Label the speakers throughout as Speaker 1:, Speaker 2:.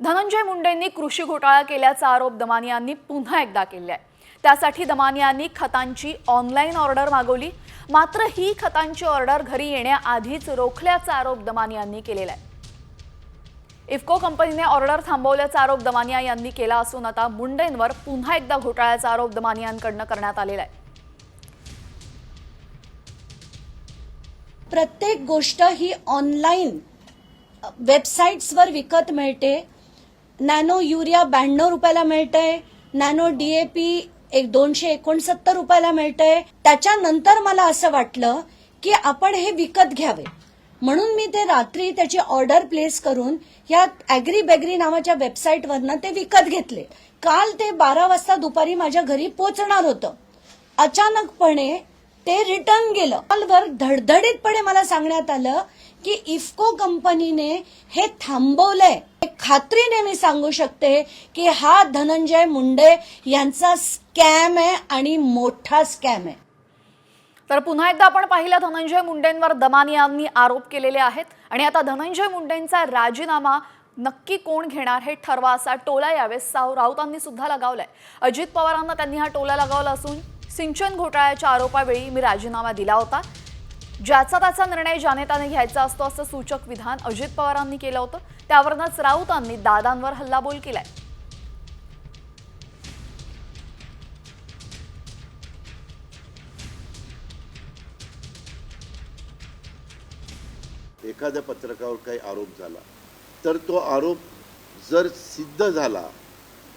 Speaker 1: धनंजय मुंडेंनी कृषी घोटाळा केल्याचा आरोप दमानियांनी पुन्हा एकदा केला आहे त्यासाठी दमानियांनी खतांची ऑनलाईन ऑर्डर मागवली. मात्र ही खतांची ऑर्डर घरी येण्याआधीच रोखल्याचा आरोप दमानियांनी केलेला आहे इफ्को कंपनीने ऑर्डर थांबवल्याचा आरोप दमानिया यांनी केला असून आता मुंडेंवर पुन्हा एकदा घोटाळ्याचा आरोप दमानियांकडनं करण्यात आलेला आहे
Speaker 2: प्रत्येक गोष्ट ही ऑनलाईन वेबसाईट्सवर विकत मिळते. नॅनो युरिया ब्याण्णव रुपयाला मिळतंय. नॅनो डीएपी एक दोनशे एकोणसत्तर रुपयाला मिळतंय. त्याच्यानंतर मला असं वाटलं की आपण हे विकत घ्यावे. म्हणून मी ते रात्री त्याची ऑर्डर प्लेस करून या अॅग्री बेगरी नावाच्या वेबसाईटवरनं ते विकत घेतले. काल ते बारा वाजता दुपारी माझ्या घरी पोचणार होतं. अचानकपणे ते रिटर्न गेलं. कालवर धडधडीतपणे मला सांगण्यात आलं की इफ्को कंपनीने हे थांबवलंय. खात्रीने मी सांगू शकते की हा धनंजय मुंडे यांचा स्कॅम आहे आणि मोठा स्कॅम आहे.
Speaker 1: तर पुन्हा एकदा आपण पाहिलं धनंजय मुंडेंवर दमानियांनी आरोप केलेले आहेत आणि आता धनंजय मुंडेंचा राजीनामा नक्की कोण घेणार हे ठरवा असा टोला यावेळेस साव राऊतांनी सुद्धा लगावलाय. अजित पवारांना त्यांनी हा टोला लगावला असून सिंचन घोटाळ्याच्या आरोपावेळी मी राजीनामा दिला होता. ज्याचा त्याचा निर्णय ज्याने त्याने घ्यायचा असतो असं सूचक विधान अजित पवारांनी केलं होतं. त्यावरूनच राऊतांनी दादांवर हल्लाबोल केलाय.
Speaker 3: एखाद्या पत्रकावर काही आरोप झाला तर तो आरोप जर सिद्ध झाला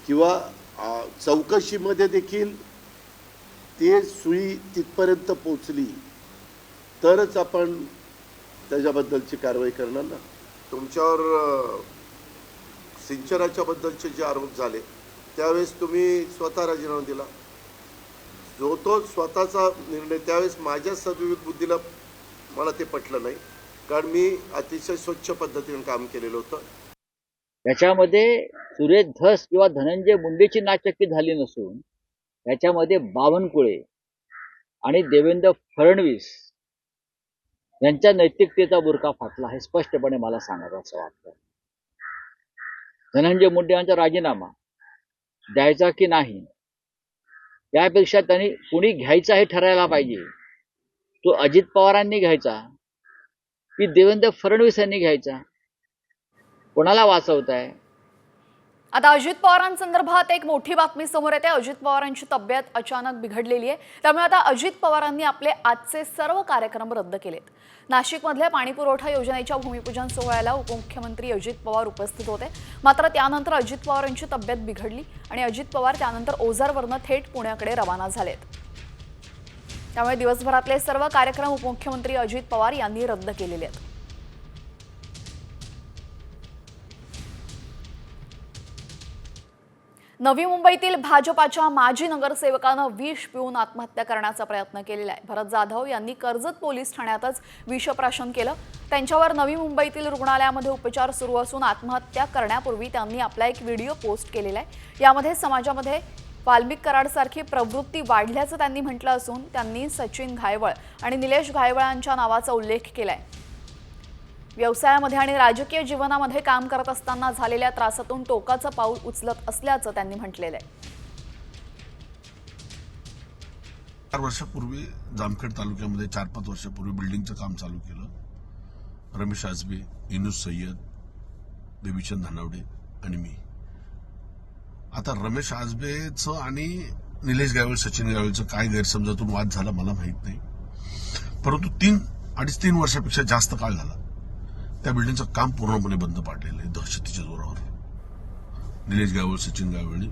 Speaker 3: किंवा चौकशीमध्ये देखील ते सुई तिथपर्यंत पोचली तरच आपण त्याच्याबद्दलची कारवाई करणार ना? तुमच्यावर सिंचनाच्या बद्दलचे जे आरोप झाले त्यावेळेस तुम्ही स्वतः राजीनामा दिला. जो तो स्वतःचा निर्णय त्यावेळेस माझ्या सद्विवेक बुद्धीला मला ते पटलं नाही. कारण मी अतिशय स्वच्छ पद्धतीने काम केलेलं होतं.
Speaker 4: त्याच्यामध्ये सुरेश धस किंवा धनंजय मुंडेची नाचक्की झाली नसून त्याच्यामध्ये बावनकुळे आणि देवेंद्र फडणवीस यांच्या नैतिकतेचा बुरका फाटला हे स्पष्टपणे मला सांगायचं असं वाटतं. धनंजय मुंडे यांचा राजीनामा द्यायचा की नाही त्यापेक्षा त्यांनी कुणी घ्यायचा हे ठरायला पाहिजे. तो अजित पवारांनी घ्यायचा की देवेंद्र फडणवीस यांनी घ्यायचा? कोणाला वाचवताय?
Speaker 1: आता अजित पवारांसंदर्भात एक मोठी बातमी समोर येते. अजित पवारांची तब्येत अचानक बिघडलेली आहे. त्यामुळे आता अजित पवारांनी आपले आजचे सर्व कार्यक्रम रद्द केलेत. नाशिकमधल्या पाणीपुरवठा योजनेच्या भूमिपूजन सोहळ्याला उपमुख्यमंत्री अजित पवार उपस्थित होते. मात्र त्यानंतर अजित पवारांची तब्येत बिघडली आणि अजित पवार त्यानंतर ओझरवरनं थेट पुण्याकडे रवाना झालेत. त्यामुळे दिवसभरातले सर्व कार्यक्रम उपमुख्यमंत्री अजित पवार यांनी रद्द केलेले आहेत. नवी मुंबईतील भाजपाच्या माजी नगरसेवकानं विष पिऊन आत्महत्या करण्याचा प्रयत्न केलेला आहे. भरत जाधव यांनी कर्जत पोलीस ठाण्यातच विषप्राशन केलं. त्यांच्यावर नवी मुंबईतील रुग्णालयामध्ये उपचार सुरू असून आत्महत्या करण्यापूर्वी त्यांनी आपला एक व्हिडिओ पोस्ट केलेला आहे. यामध्ये समाजामध्ये वाल्मिक कराडसारखी प्रवृत्ती वाढल्याचं त्यांनी म्हटलं असून त्यांनी सचिन घायवळ आणि निलेश घायवळांच्या नावाचा उल्लेख केला आहे व्यवसायामध्ये आणि राजकीय जीवनामध्ये काम करत असताना झालेल्या त्रासातून टोकाचं पाऊल उचलत असल्याचं त्यांनी म्हटलेलं आहे.
Speaker 5: चार वर्षापूर्वी जामखेड तालुक्यामध्ये चार पाच वर्षापूर्वी बिल्डिंगचं काम चालू केलं. रमेश आजबे इनुस सय्यद बेबीचंद धानावडे आणि मी. आता रमेश आजबेचं आणि निलेश गायवळ सचिन गायवळचं काय गैरसमजातून वाद झाला मला माहीत नाही. परंतु तीन अडीच तीन वर्षापेक्षा जास्त काळ झाला. त्या बिल्डिंगचं काम पूर्णपणे बंद पाडलेलं आहे दहशतीच्या जोरावर. निलेश गावळ सचिन गावळी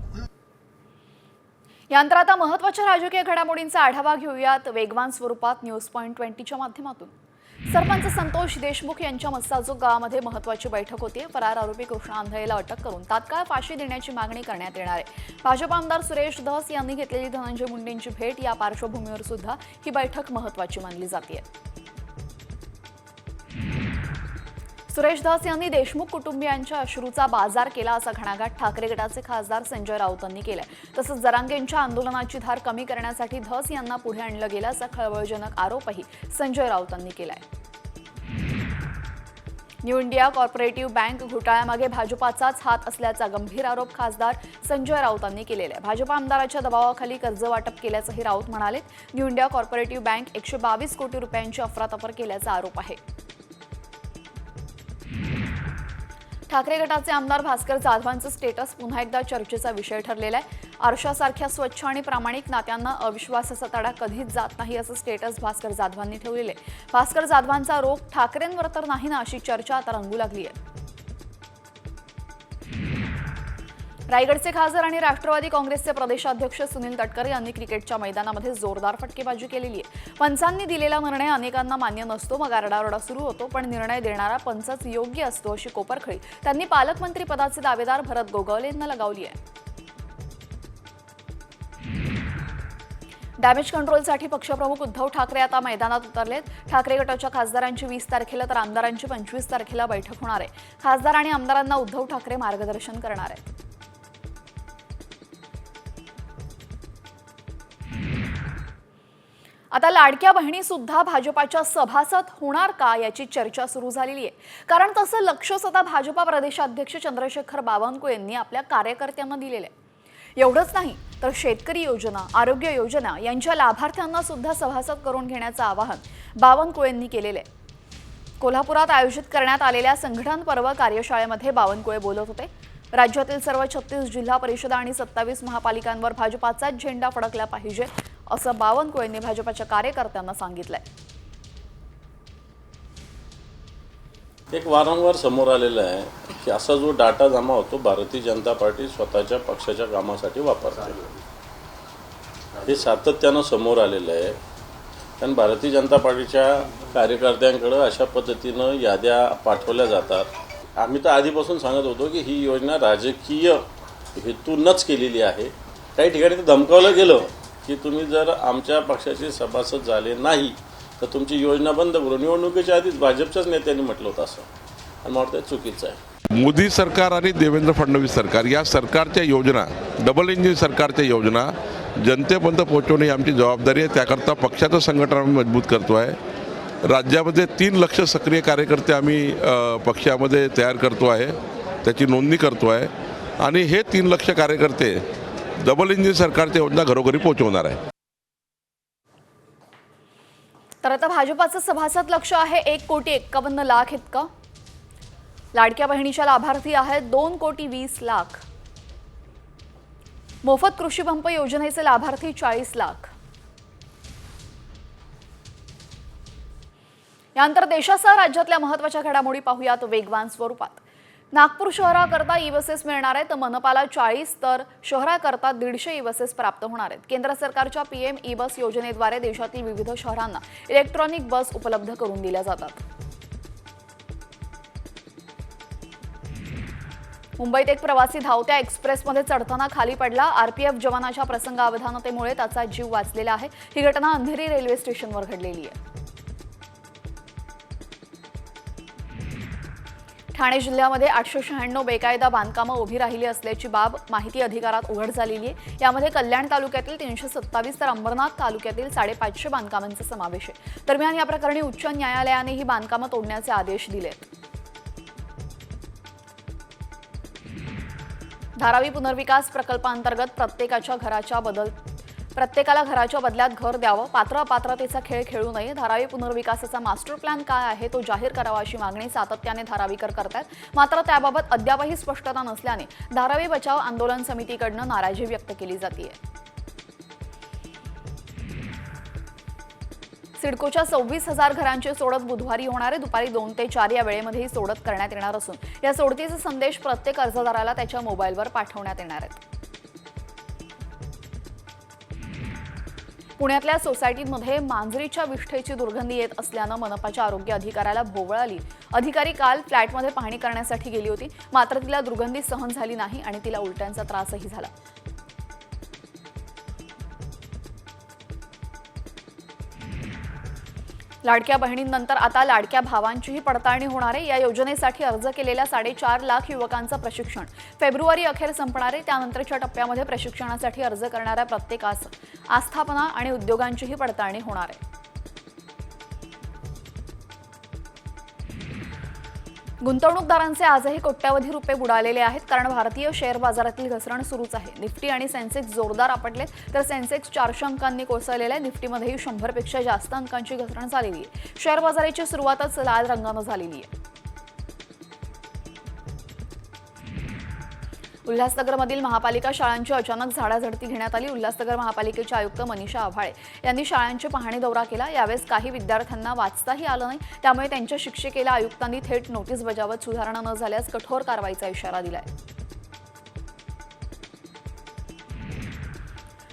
Speaker 1: यानंतर आता महत्त्वाच्या राजकीय घडामोडींचा आढावा घेऊयात. वेगवान स्वरूपात न्यूज पॉईंट ट्वेंटीच्या माध्यमातून. सरपंच संतोष देशमुख यांच्या मस्ताजोग गावामध्ये महत्वाची बैठक होती. फरार आरोपी कृष्ण आंधळेला अटक करून तात्काळ फाशी देण्याची मागणी करण्यात येणार आहे. भाजप आमदार सुरेश धस यांनी घेतलेली धनंजय मुंडेंची भेट या पार्श्वभूमीवर सुद्धा ही बैठक महत्वाची मानली जाते सुरेश दास यांनी देशमुख कुटुंबियांच्या अश्रूचा बाजार केला असा घणाघात ठाकरे गटाचे खासदार संजय राऊतांनी केलाय. तसंच जरांगेंच्या आंदोलनाची धार कमी करण्यासाठी धस यांना पुढे आणलं गेलं असा खळबळजनक आरोपही संजय राऊतांनी केलाय. न्यू इंडिया कॉर्पोरेटिव्ह बँक घोटाळ्यामागे भाजपाचाच हात असल्याचा गंभीर आरोप खासदार संजय राऊतांनी केलेला आहे भाजप आमदाराच्या दबावाखाली कर्ज वाटप केल्याचंही राऊत म्हणाले न्यू इंडिया कॉर्पोरेटिव्ह बँक एकशे बावीस कोटी रुपयांची अफरातफर केल्याचा आरोप आहे. ठाकरे गटाचे आमदार भास्कर जाधवांचं स्टेटस पुन्हा एकदा चर्चेचा विषय ठरलेला आहे. आरशासारख्या स्वच्छ आणि प्रामाणिक नात्यांना अविश्वासाचा तडा कधीच जात नाही असं स्टेटस भास्कर जाधवांनी ठेवलेलं आहे. भास्कर जाधवांचा रोग ठाकरेंवर तर नाही ना अशी चर्चा आता रंगू लागली आहे. रायगडचे खासदार आणि राष्ट्रवादी काँग्रेसचे प्रदेशाध्यक्ष सुनील तटकरे यांनी क्रिकेटच्या मैदानामध्ये जोरदार फटकेबाजी केलेली आहे. पंचांनी दिलेला निर्णय अनेकांना मान्य नसतो मग आरडाओरडा सुरू होतो पण निर्णय देणारा पंचच योग्य असतो अशी कोपरखळी त्यांनी पालकमंत्री पदाचे दावेदार भरत गोगावले यांना लगावली आहे. डॅमेज कंट्रोलसाठी पक्षप्रमुख उद्धव ठाकरे आता मैदानात उतरलेत. ठाकरे गटाच्या खासदारांची वीस तारखेला तर आमदारांची पंचवीस तारखेला बैठक होणार आहे. खासदार आणि आमदारांना उद्धव ठाकरे मार्गदर्शन करणार आहेत. आता लाडक्या बहिणी सुद्धा भाजपाच्या सभासद होणार का याची चर्चा सुरू झालेली आहे. कारण तसं लक्ष आता भाजपा प्रदेशाध्यक्ष चंद्रशेखर बावनकुळे यांनी आपल्या कार्यकर्त्यांना दिलेलं आहे. एवढंच नाही तर शेतकरी योजना आरोग्य योजना यांच्या लाभार्थ्यांना सुद्धा सभासद करून घेण्याचं आवाहन बावनकुळेंनी केलेलं आहे. कोल्हापुरात आयोजित करण्यात आलेल्या संघटन पर्व कार्यशाळेमध्ये बावनकुळे बोलत होते. राज्यातील सर्व छत्तीस जिल्हा परिषदा आणि सत्तावीस महापालिकांवर भाजपाचाच झेंडा फडकला पाहिजे असं बावनकुळेंनी भाजपाच्या कार्यकर्त्यांना सांगितलंय.
Speaker 6: एक वारंवार समोर आलेलं आहे की असा जो डाटा जमा होतो भारतीय जनता पार्टी स्वतःच्या पक्षाच्या कामासाठी वापरते. हे सातत्यानं समोर आलेलं आहे. कारण भारतीय जनता पार्टीच्या कार्यकर्त्यांकडं अशा पद्धतीनं याद्या पाठवल्या जातात. आम्ही तर आधीपासून सांगत होतो की ही योजना राजकीय हेतूनच केलेली आहे. काही ठिकाणी तर धमकावलं गेलं की तुम्ही जर आमच्या पक्षाचे सभासद झाले नाही तर तुमची योजना बंद करू निवडणुकीच्या आधीच भाजपच्याच नेत्यांनी म्हटलं होतं असं. आणि मला वाटतं चुकीचं आहे.
Speaker 7: मोदी सरकार आणि देवेंद्र फडणवीस सरकार या सरकारच्या योजना डबल इंजिन सरकारच्या योजना जनतेपर्यंत पोहोचवणे ही आमची जबाबदारी आहे. त्याकरता पक्षाचं संघटन आम्ही मजबूत करतो आहे. राज्यामध्ये तीन लक्ष सक्रिय कार्यकर्ते आम्ही पक्षामध्ये तयार करतो आहे. त्याची नोंदणी करतो आहे. आणि हे तीन लक्ष कार्यकर्ते डबल इंजिन सरकारच्या योजना घरोघरी पोहोचवणार आहे.
Speaker 1: तर आता भाजपाचं सभासद लक्ष आहे एक कोटी एक्कावन्न लाख इतकं. लाडक्या बहिणीच्या लाभार्थी आहेत दोन कोटी वीस लाख. मोफत कृषी पंप योजनेचे लाभार्थी चाळीस लाख. यानंतर देशासह राज्यातल्या महत्त्वाच्या घडामोडी पाहूयात वेगवान स्वरूपात. नागपूर शहराकरता ई बसेस मिळणार आहेत तर मनपाला चाळीस तर शहराकरता दीडशे ई बसेस प्राप्त होणार आहेत. केंद्र सरकारच्या पीएम ई बस योजनेद्वारे देशातील विविध शहरांना इलेक्ट्रॉनिक बस उपलब्ध करून दिल्या जातात. मुंबईत एक प्रवासी धावत्या एक्सप्रेसमध्ये चढताना खाली पडला. आरपीएफ जवानाच्या प्रसंगावधानतेमुळे त्याचा जीव वाचलेला आहे. ही घटना अंधेरी रेल्वे स्टेशनवर घडलेली आहे. ठाणे जिल्ह्यामध्ये आठशे शहाण्णव बेकायदा बांधकामं उभी राहिली असल्याची बाब माहिती अधिकारात उघड झालेली आहे. यामध्ये कल्याण तालुक्यातील तीनशे सत्तावीस तर अंबरनाथ तालुक्यातील साडेपाचशे बांधकामांचा समावेश आहे. दरम्यान या प्रकरणी उच्च न्यायालयाने ही बांधकामं तोडण्याचे आदेश दिले धारावी पुनर्विकास प्रकल्पांतर्गत प्रत्येकाच्या घराच्या बदल प्रत्येकाला घराच्या बदल्यात घर द्यावं. पात्र अपात्रतेचा खेळ खेळू नये. धारावी पुनर्विकासाचा मास्टर प्लॅन काय आहे तो जाहीर करावा अशी मागणी सातत्याने धारावीकर करतात मात्र त्याबाबत अद्यापही स्पष्टता नसल्याने धारावी बचाव आंदोलन समितीकडनं नाराजी व्यक्त केली जाते सिडकोच्या सव्वीस हजार घरांची सोडत बुधवारी होणारे दुपारी दोन ते चार या वेळेमध्ये ही सोडत करण्यात येणार असून या सोडतीचा संदेश प्रत्येक अर्जदाराला त्याच्या मोबाईलवर पाठवण्यात येणार आहेत पुण्यातल्या सोसायटीमध्ये मांजरीच्या विष्ठेची दुर्गंधी येत असल्यानं मनपाच्या आरोग्य अधिकाऱ्याला भोवळ आली. अधिकारी काल फ्लॅटमध्ये पाहणी करण्यासाठी गेली होती. मात्र तिला दुर्गंधी सहन झाली नाही आणि तिला उलट्यांचा त्रासही झाला. लाडक्या बहिणींनंतर आता लाडक्या भावांचीही पडताळणी होणार आहे. या योजनेसाठी अर्ज केलेल्या साडेचार लाख युवकांचं प्रशिक्षण. फेब्रुवारी अखेर संपणारे त्यानंतरच्या टप्प्यामध्ये प्रशिक्षणासाठी अर्ज करणाऱ्या प्रत्येकास आस्थापना आणि उद्योगांचीही पडताळणी होणार आहे. गुंतवणूकदारांचे आजही कोट्यावधी रुपये बुडालेले आहेत. कारण भारतीय शेअर बाजारातील घसरण सुरूच आहे. निफ्टी आणि सेन्सेक्स जोरदार आपटलेत तर सेन्सेक्स चारशे अंकांनी कोसळलेला आहे. निफ्टीमध्येही शंभरपेक्षा जास्त अंकांची घसरण झालेली आहे. शेअर बाजाराची सुरुवातच लाल रंगानं झालेली आहे. उल्हासनगरमधील महापालिका शाळांची अचानक झाडाझडती घेण्यात आली. उल्हासनगर महापालिकेचे आयुक्त मनीषा आव्हाळे यांनी शाळांचे पाहणी दौरा केला. यावेळेस काही विद्यार्थ्यांना वाचताही आलं नाही. त्यामुळे त्यांच्या शिक्षिकेला आयुक्तांनी थेट नोटीस बजावत सुधारणा न झाल्यास कठोर कारवाईचा इशारा दिलाय.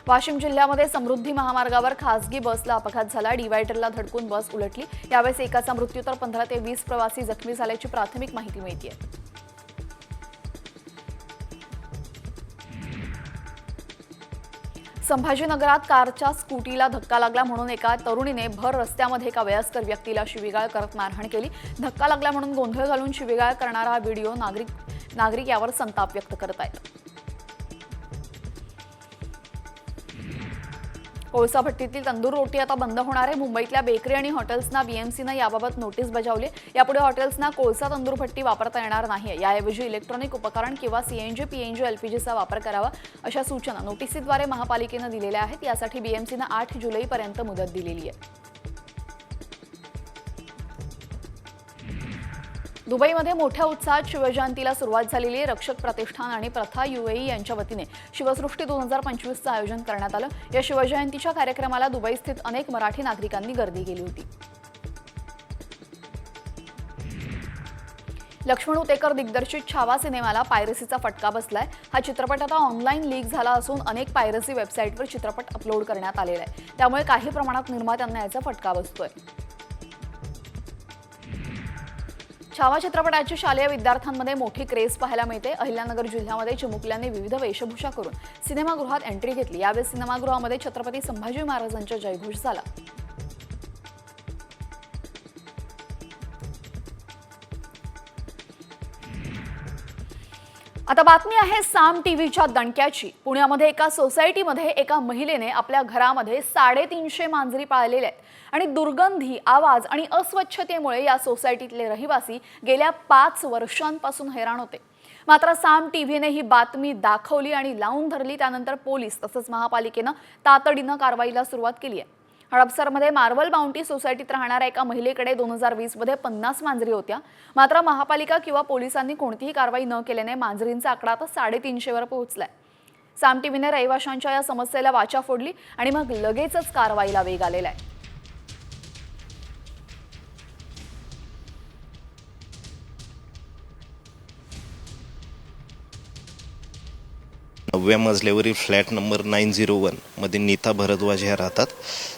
Speaker 1: वाशिम जिल्ह्यामध्ये समृद्धी महामार्गावर खासगी बसला अपघात झाला. डिवायडरला धडकून बस उलटली. यावेळेस एकाचा मृत्यू तर पंधरा ते वीस प्रवासी जखमी झाल्याची प्राथमिक माहिती मिळते संभाजीनगरात कारच्या स्कूटीला धक्का लागला म्हणून एका तरुणीने भर रस्त्यामध्ये एका वयस्कर व्यक्तीला शिवीगाळ करत मारहाण केली. धक्का लागला म्हणून गोंधळ घालून शिवीगाळ करणारा हा व्हिडिओ नागरिक नागरिक यावर संताप व्यक्त करत आहेत. कोळसा भट्टीतील तंदूर रोटी आता बंद होणार आहे. मुंबईतल्या बेकरी आणि हॉटेल्सना बीएमसीनं याबाबत नोटीस बजावली. यापुढे हॉटेल्सना कोळसा तंदूर भट्टी वापरता येणार नाही याऐवजी इलेक्ट्रॉनिक उपकरण किंवा सीएनजी पीएनजी एलपीजीचा वापर करावा अशा सूचना नोटिसीद्वारे महापालिकेनं दिलेल्या आहेत. यासाठी बीएमसीनं आठ जुलैपर्यंत मुदत दिलेली आहे. दुबईमध्ये मोठ्या उत्साहात शिवजयंतीला सुरुवात झालेली आहे. रक्षक प्रतिष्ठान आणि प्रथा युएई यांच्या वतीने शिवसृष्टी दोन हजार पंचवीसचं आयोजन करण्यात आलं. या शिवजयंतीच्या कार्यक्रमाला दुबईस्थित अनेक मराठी नागरिकांनी गर्दी केली होती. लक्ष्मण उतेकर दिग्दर्शित छावा सिनेमाला पायरसीचा फटका बसलाय. हा चित्रपट आता ऑनलाईन लीक झाला असून अनेक पायरसी वेबसाईटवर चित्रपट अपलोड करण्यात आलेला आहे. त्यामुळे काही प्रमाणात निर्मात्यांना याचा फटका बसतोय. छावा चित्रपटाची शालेय विद्यार्थ्यांमध्ये मोठी क्रेज पाहायला मिळते. अहिल्यानगर जिल्ह्यामध्ये चिमुकल्यांनी विविध वेशभूषा करून सिनेमागृहात एंट्री घेतली. यावेळी सिनेमागृहामध्ये छत्रपती संभाजी महाराजांचा जयघोष झाला. आता बातमी आहे साम टीव्हीच्या दणक्याची. पुण्यामध्ये एका सोसायटीमध्ये एका महिलेने आपल्या घरामध्ये साडेतीनशे मांजरी पाळलेल्या आहेत. आणि दुर्गंधी आवाज आणि अस्वच्छतेमुळे या सोसायटीतले रहिवासी गेल्या पाच वर्षांपासून हैराण होते. मात्र साम टीव्हीने ही बातमी दाखवली आणि लावून धरली त्यानंतर पोलीस तसंच महापालिकेनं तातडीनं कारवाईला सुरुवात केली आहे. हडपसरमध्ये मार्वल बाउंटी सोसायटीत राहणाऱ्या एका महिलेकडे दोन हजार वीसमध्ये पन्नास मांजरी होत्या. मात्र महापालिका किंवा पोलिसांनी कोणतीही कारवाई न केल्याने मांजरींचा आकडा आता साडेतीनशेवर पोहोचलाय. साम टीव्हीने रहिवाशांच्या या समस्येला वाचा फोडली आणि मग लगेचच कारवाईला वेग आलेला आहे.
Speaker 8: नवव्या मजल्यावरील फ्लॅट नंबर नाईन झिरो वनमध्ये नीता भरद्वाज ह्या राहतात.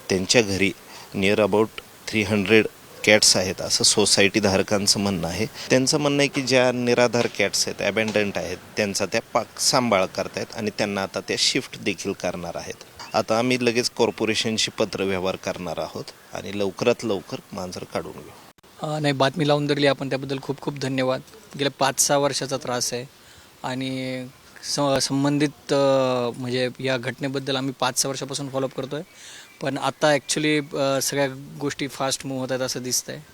Speaker 8: त्यांच्या घरी near about three hundred cats आहेत. असं सोसायटी धारकांचं म्हणणं आहे. त्यांचं म्हणणं आहे की ज्या निराधार कॅट्स आहेत अबॅन्डंट आहेत त्यांचा त्या पाक सांभाळ करतायत आणि त्यांना आता त्या शिफ्ट देखील करणार आहेत. आता आम्ही लगेच कॉर्पोरेशनशी पत्रव्यवहार करणार आहोत आणि लवकरात लवकर मांजर काढून घेऊ.
Speaker 9: नाही बातमी लावून धरली आपण. त्याबद्दल खूप खूप धन्यवाद. गेल्या पाच सहा वर्षाचा त्रास आहे. आणि स संबंधित म्हणजे या घटनेबद्दल आम्ही पाच सहा वर्षापासून फॉलोअप करतो आहे पण आता ॲक्च्युली सगळ्या गोष्टी फास्ट मूव्ह होत आहेत असं दिसतं आहे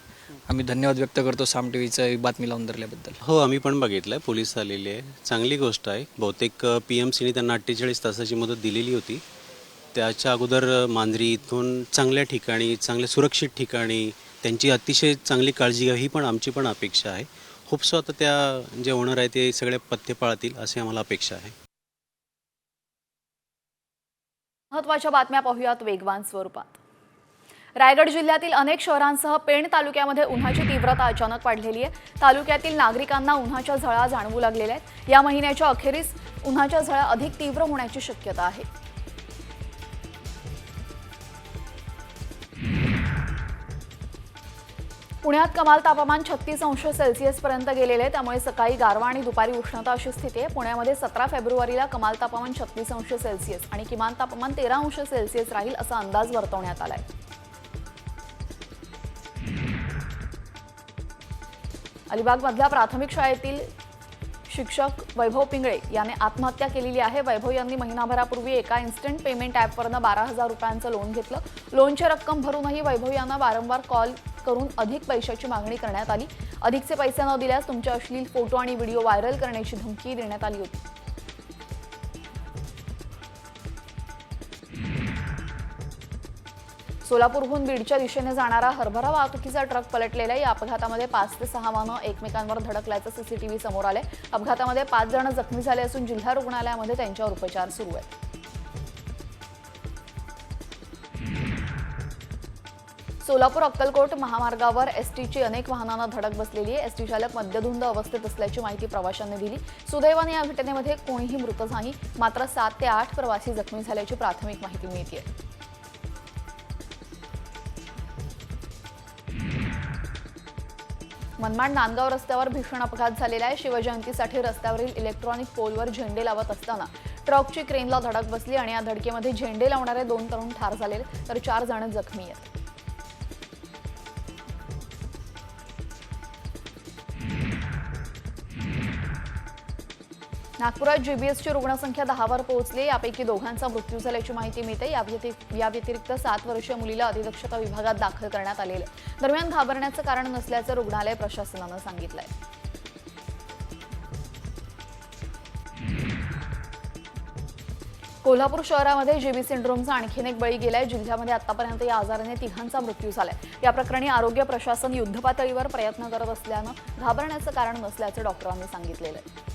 Speaker 9: आम्ही धन्यवाद व्यक्त करतो साम टी व्हीचं बातमी लावून धरल्याबद्दल.
Speaker 10: हो आम्ही पण बघितलं आहे पोलीस आलेले आहे चांगली गोष्ट आहे. बहुतेक पी एम सीने त्यांना अठ्ठेचाळीस तासाची मदत दिलेली होती. त्याच्या अगोदर मांजरी इथून चांगल्या ठिकाणी चांगल्या सुरक्षित ठिकाणी त्यांची अतिशय चांगली काळजी घ्यावी ही पण आमची पण अपेक्षा आहे. खूप सो आता त्या जे ओनर आहे ते सगळे पथ्य पाळतील असे आम्हाला अपेक्षा आहे.
Speaker 1: महत्त्वाच्या बातम्या पाहूयात वेगवान स्वरूपात. रायगड जिल्ह्यातील अनेक शहरांसह पेण तालुक्यामध्ये उन्हाची तीव्रता अचानक वाढलेली आहे. तालुक्यातील नागरिकांना उन्हाच्या झळा जाणवू लागलेल्या आहेत. या महिन्याच्या अखेरीस उन्हाच्या झळा अधिक तीव्र होण्याची शक्यता आहे. पुण्यात कमाल तापमान छत्तीस अंश सेल्सिअस पर्यंत गेलेले आहे त्यामुळे सकाळी गारवा आणि दुपारी उष्णता अशी स्थिती आहे. पुण्यामध्ये सतरा फेब्रुवारीला कमाल तापमान छत्तीस अंश सेल्सिअस आणि किमान तापमान तेरा अंश सेल्सिअस राहील असा अंदाज वर्तवण्यात आलाय. अलिबागमधल्या प्राथमिक शाळेतील शिक्षक वैभव पिंगळे याने आत्महत्या केलेली आहे. वैभव यांनी महिनाभरापूर्वी एका इन्स्टंट पेमेंट ॲपवरनं बारा हजार रुपयांचं लोन घेतलं. लोनची रक्कम भरूनही वैभव यांना वारंवार कॉल करून अधिक पैशाची मागणी करण्यात आली. अधिकचे पैसे न दिल्यास तुमचे अश्लील फोटो आणि व्हिडिओ व्हायरल करण्याची धमकी देण्यात आली होती. सोलापूरहून बीडच्या दिशेने जाणारा हरभरा वाहतुकीचा ट्रक पलटलेला आहे. या अपघातामध्ये पाच ते सहा वाहनं एकमेकांवर धडकल्याचं सीसीटीव्ही समोर आले अपघातामध्ये पाच जण जखमी झाले असून जिल्हा रुग्णालयामध्ये त्यांच्यावर उपचार सुरू आहेत. सोलापूर अक्कलकोट महामार्गावर एसटीची अनेक वाहनांना धडक बसलेली आहे. एसटी चालक मद्यधुंद अवस्थेत असल्याची माहिती प्रवाशांनी दिली. सुदैवाने या घटनेमध्ये कोणीही मृत नाही. मात्र सात ते आठ प्रवासी जखमी झाल्याची प्राथमिक माहिती मिळते मनमाड नांदगाव रस्त्यावर भीषण अपघात झालेला आहे. शिवजयंतीसाठी रस्त्यावरील इलेक्ट्रॉनिक पोलवर झेंडे लावत असताना ट्रकची क्रेनला धडक बसली आणि या धडकेमध्ये झेंडे लावणारे दोन तरुण ठार झाले तर चार जण जखमी आहेत. नागपुरात जीबीएसची रुग्णसंख्या दहावर पोहोचली. यापैकी दोघांचा मृत्यू झाल्याची माहिती मिळते. या व्यतिरिक्त- सात वर्षीय मुलीला अतिदक्षता विभागात दाखल करण्यात आलेलं दरम्यान घाबरण्याचं कारण नसल्याचं रुग्णालय प्रशासनानं सांगितलंय. कोल्हापूर शहरामध्ये जीबी सिंड्रोमचा आणखीन एक बळी गेलाय. जिल्ह्यामध्ये आतापर्यंत या आजाराने तिघांचा मृत्यू झालाय. या प्रकरणी आरोग्य प्रशासन युद्धपातळीवर प्रयत्न करत असल्यानं घाबरण्याचं कारण नसल्याचं डॉक्टरांनी सांगितलेलं आहे.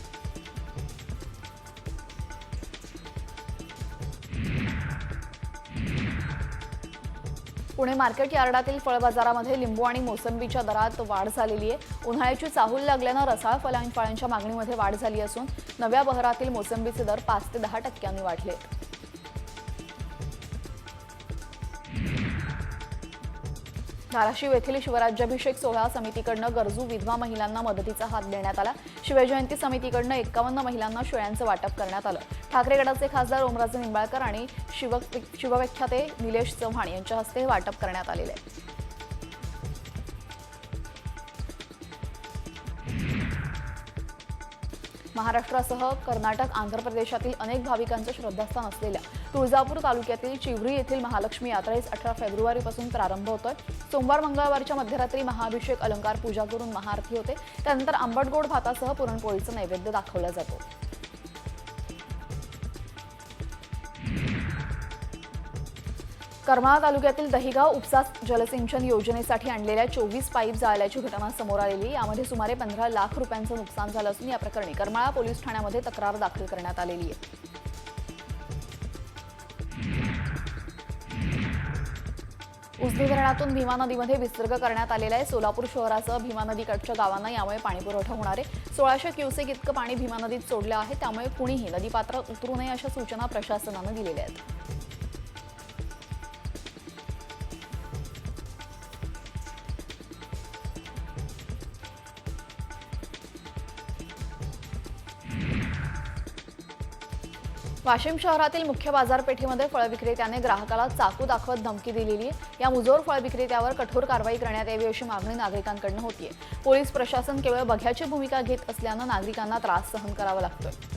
Speaker 1: पुणे मार्केट यार्डातील फळ बाजारामध्ये लिंबू आणि मोसंबीच्या दरात वाढ झालेली आहे. उन्हाळ्याची चाहूल लागल्यानं रसाळ फळांच्या मागणीमध्ये वाढ झाली असून नव्या बहरातील मोसंबीचे दर पाच ते दहा टक्क्यांनी वाढले. धाराशिव येथील शिवराज्याभिषेक सोहळा समितीकडनं गरजू विधवा महिलांना मदतीचा हात देण्यात आला. शिवजयंती समितीकडनं एकावन्न महिलांना शेळ्यांचं वाटप करण्यात आलं. ठाकरे गटाचे खासदार ओमराजे निंबाळकर आणि शिव शिवव्याख्याते निलेश चव्हाण यांच्या हस्ते हे वाटप करण्यात आलेले आहे. महाराष्ट्रासह कर्नाटक आंध्र प्रदेशातील अनेक भाविकांचं श्रद्धास्थान असलेल्या तुळजापूर तालुक्यातील चिवरी येथील महालक्ष्मी यात्रेस अठरा फेब्रुवारीपासून प्रारंभ होतोय. सोमवार मंगळवारच्या मध्यरात्री महाभिषेक अलंकार पूजा करून महाआरती होते. त्यानंतर आंबटगोड भातासह पुरणपोळीचं नैवेद्य दाखवला जातो. करमाळा तालुक्यातील दहिगाव उपसा जलसिंचन योजनेसाठी आणलेल्या चोवीस पाईप जाळल्याची घटना समोर आलेली. यामध्ये सुमारे पंधरा लाख रुपयांचं नुकसान झालं असून या प्रकरणी करमाळा पोलीस ठाण्यामध्ये तक्रार दाखल करण्यात आलेली आहे. उजनी धरणातून भीमा नदीमध्ये विसर्ग करण्यात आलेला आहे. सोलापूर शहरासह भीमा नदीकडच्या गावांना यामुळे पाणीपुरवठा होणार आहे. सोळाशे क्युसेक इतकं पाणी भीमा नदीत सोडलं आहे. त्यामुळे कुणीही नदीपात्रात उतरू नये अशा सूचना प्रशासनानं दिलेल्या आहेत. वाशिम शहरातील मुख्य बाजारपेठेमध्ये फळ विक्रेत्याने ग्राहकाला चाकू दाखवत धमकी दिलेली आहे. या मुजोर फळ विक्रेत्यावर कठोर कारवाई करण्यात यावी अशी मागणी नागरिकांकडून होतीये. पोलीस प्रशासन केवळ बघ्याची भूमिका घेत असल्यानं नागरिकांना त्रास सहन करावा लागतोय.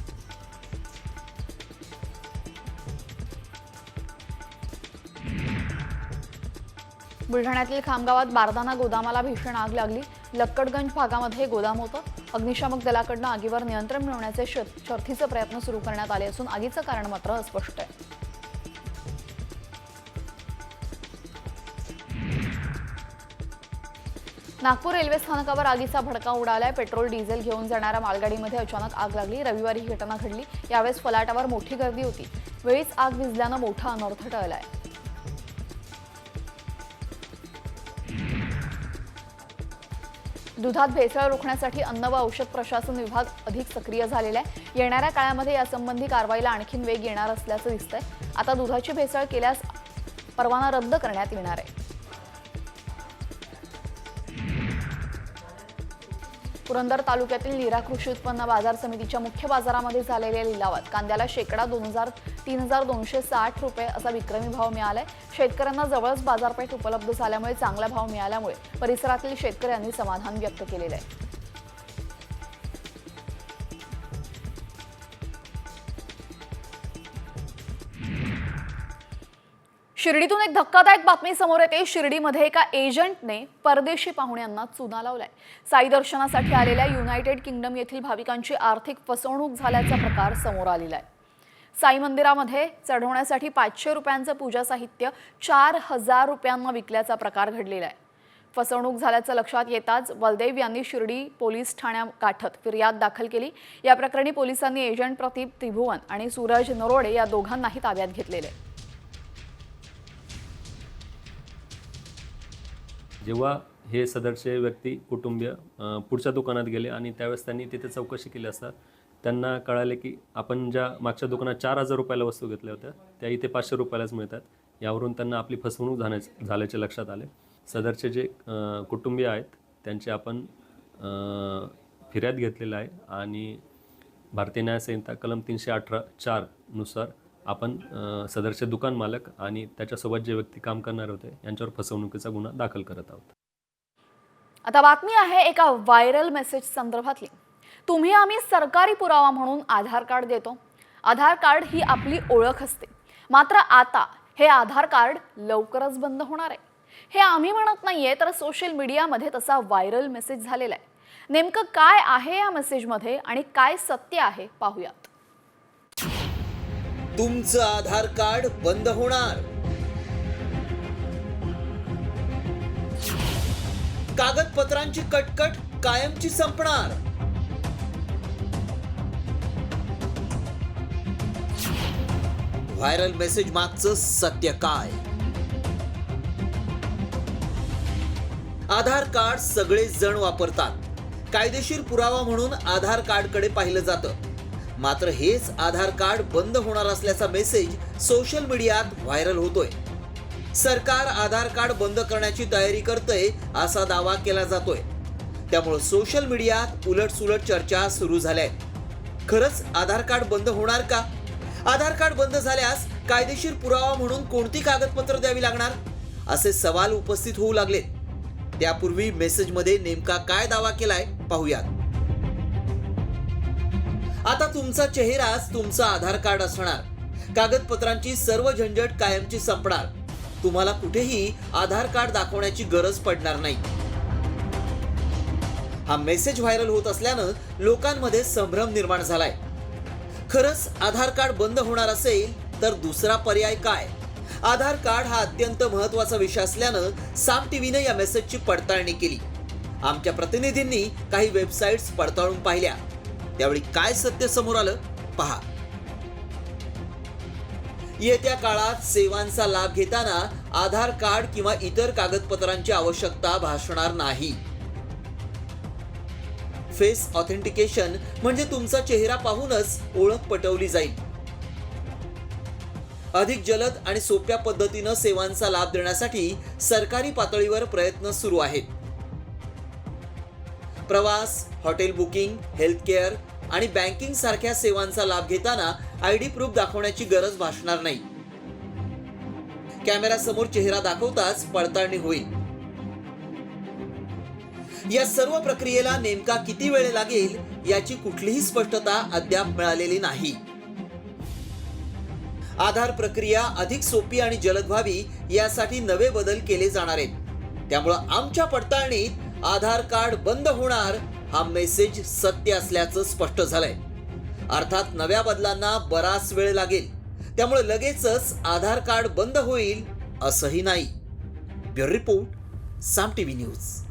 Speaker 1: बुलढाण्यातील खामगावात बारदाना गोदामाला भीषण आग लागली. लक्कडगंज भागामध्ये गोदाम होतं. अग्निशामक दलाकडनं आगीवर नियंत्रण मिळवण्याचे शर्थीचे प्रयत्न सुरू करण्यात आले असून आगीचं कारण मात्र अस्पष्ट आहे. नागपूर रेल्वे स्थानकावर आगीचा भडका उडालाय. पेट्रोल डिझेल घेऊन जाणाऱ्या मालगाडीमध्ये अचानक आग लागली. रविवारी ही घटना घडली. यावेळेस फलाटावर मोठी गर्दी होती. वेळीच आग विजल्यानं मोठा अनर्थ टळलाय. दुधात भेसळ रोखण्यासाठी अन्न व औषध प्रशासन विभाग अधिक सक्रिय झालेला आहे. येणाऱ्या काळामध्ये यासंबंधी कारवाईला आणखीन वेग येणार असल्याचं दिसतंय. आता दुधाची भेसळ केल्यास परवाना रद्द करण्यात येणार आहे. पुरंदर तालुक्यातील नीरा कृषी उत्पन्न बाजार समितीच्या मुख्य बाजारामध्ये झालेल्या लिलावात कांद्याला शेकडा दोन हजार तीन हजार दोनशे साठ रुपये असा विक्रमी भाव मिळालाय. शेतकऱ्यांना जवळच बाजारपेठ उपलब्ध झाल्यामुळे चांगला भाव मिळाल्यामुळे परिसरातील शेतकऱ्यांनी समाधान व्यक्त केलेलं आहे. शिर्डीतून एक धक्कादायक बातमी समोर येते. शिर्डीमध्ये एका एजंटने परदेशी पाहुण्यांना चुना लावलाय. साई दर्शनासाठी आलेल्या युनायटेड किंगडम येथील भाविकांची आर्थिक फसवणूक झाल्याचा प्रकार समोर आलेला आहे साई मंदिरामध्ये चढवण्यासाठी पाचशे रुपयांचं पूजा साहित्य चार हजार रुपयांना विकल्याचा प्रकार घडलेला आहे. फसवणूक झाल्याचं लक्षात येताच बलदेव यांनी शिर्डी पोलीस ठाण्या गाठत फिर्याद दाखल केली. या प्रकरणी पोलिसांनी एजंट प्रदीप त्रिभुवन आणि सूरज नरोडे या दोघांनाही ताब्यात घेतलेले आहे.
Speaker 11: जेव्हा हे सदरचे व्यक्ती कुटुंबीय पुढच्या दुकानात गेले आणि त्यावेळेस त्यांनी तिथे चौकशी केली असता त्यांना कळाले की आपण ज्या मागच्या दुकानात चार हजार रुपयाला वस्तू घेतल्या होत्या त्या इथे पाचशे रुपयालाच मिळतात. यावरून त्यांना आपली फसवणूक झाण्याच झाल्याचे लक्षात आले. सदरचे जे कुटुंबीय आहेत त्यांची आपण फिर्याद घेतलेला आहे आणि भारतीय न्यायसंहिता कलम तीनशे अठरा चारनुसार आपण सदरचे दुकान मालक आणि त्याच्यासोबत जे व्यक्ती काम करणार होते यांच्यावर फसवणुकीचा गुन्हा दाखल करत आहोत.
Speaker 1: आता बातमी आहे एका व्हायरल मेसेज संदर्भातली. तुम्ही आम्ही सरकारी पुरावा म्हणून आधार कार्ड देतो. आधार कार्ड ही आपली ओळख असते. मात्र आता हे आधार कार्ड लवकरच बंद होणार आहे. हे आम्ही म्हणत नाहीये तर सोशल मीडियामध्ये तसा व्हायरल मेसेज झालेला आहे. नेमकं काय आहे या मेसेजमध्ये आणि काय सत्य आहे पाहूयात.
Speaker 12: तुमचं आधार कार्ड बंद होणार. कागदपत्रांची कटकट कायमची संपणार. व्हायरल मेसेज मागचं सत्य काय? आधार कार्ड सगळे जण वापरतात. कायदेशीर पुरावा म्हणून आधार कार्डकडे पाहिलं जातं. मात्र हेच आधार कार्ड बंद होणार असल्याचा मेसेज सोशल मीडियात व्हायरल होतोय. सरकार आधार कार्ड बंद करण्याची तयारी करतय असा दावा केला जातोय. त्यामुळे सोशल मीडियात उलटसुलट चर्चा सुरू झाल्या आहेत खरंच आधार कार्ड बंद होणार का? आधार कार्ड बंद झाल्यास कायदेशीर पुरावा म्हणून कोणती कागदपत्र द्यावी लागणार? असे सवाल उपस्थित होऊ लागले त्यापूर्वी मेसेजमध्ये नेमका काय दावा केलाय पाहूयात. आता तुमचा चेहराच तुमचं आधार कार्ड असणार. कागदपत्रांची सर्व झंझट कायमची संपणार. तुम्हाला कुठेही आधार कार्ड दाखवण्याची गरज पडणार नाही. हा मेसेज व्हायरल होत असल्यानं लोकांमध्ये संभ्रम निर्माण झालाय. खरंच आधार कार्ड बंद होणार असेल तर दुसरा पर्याय काय? आधार कार्ड हा अत्यंत महत्त्वाचा विषय असल्यानं साम टीव्हीनं या मेसेजची पडताळणी केली. आमच्या प्रतिनिधींनी काही वेबसाईट्स पडताळून पाहिल्या. त्यावेळी काय सत्य समोर आलं? पहा. येत्या काळात सेवांचा लाभ घेताना आधार कार्ड किंवा इतर कागदपत्रांची आवश्यकता भासणार नाही. फेस ऑथेंटिकेशन म्हणजे तुमचा चेहरा पाहूनच ओळख पटवली जाईल. अधिक जलद आणि सोप्या पद्धतीनं सेवांचा लाभ देण्यासाठी सरकारी पातळीवर प्रयत्न सुरू आहेत. प्रवास हॉटेल बुकिंग हेल्थ केअर आणि बँकिंग सारख्या सेवांचा लाभ घेताना आय डी प्रूफ दाखवण्याची गरज भासणार नाही. कॅमेरा समोर चेहरा दाखवताच पडताळणी होईल. या सर्व प्रक्रियेला नेमका किती वेळ लागेल याची कुठलीही स्पष्टता अद्याप मिळालेली नाही. आधार प्रक्रिया अधिक सोपी आणि जलद व्हावी यासाठी नवे बदल केले जाणार आहेत. त्यामुळं आमच्या पडताळणीत आधार कार्ड बंद होणार हा मेसेज सत्य असल्याचं स्पष्ट झालंय. अर्थात नव्या बदलांना बराच वेळ लागेल. त्यामुळे लगेचच आधार कार्ड बंद होईल असंही नाही. Bureau report Saam TV news.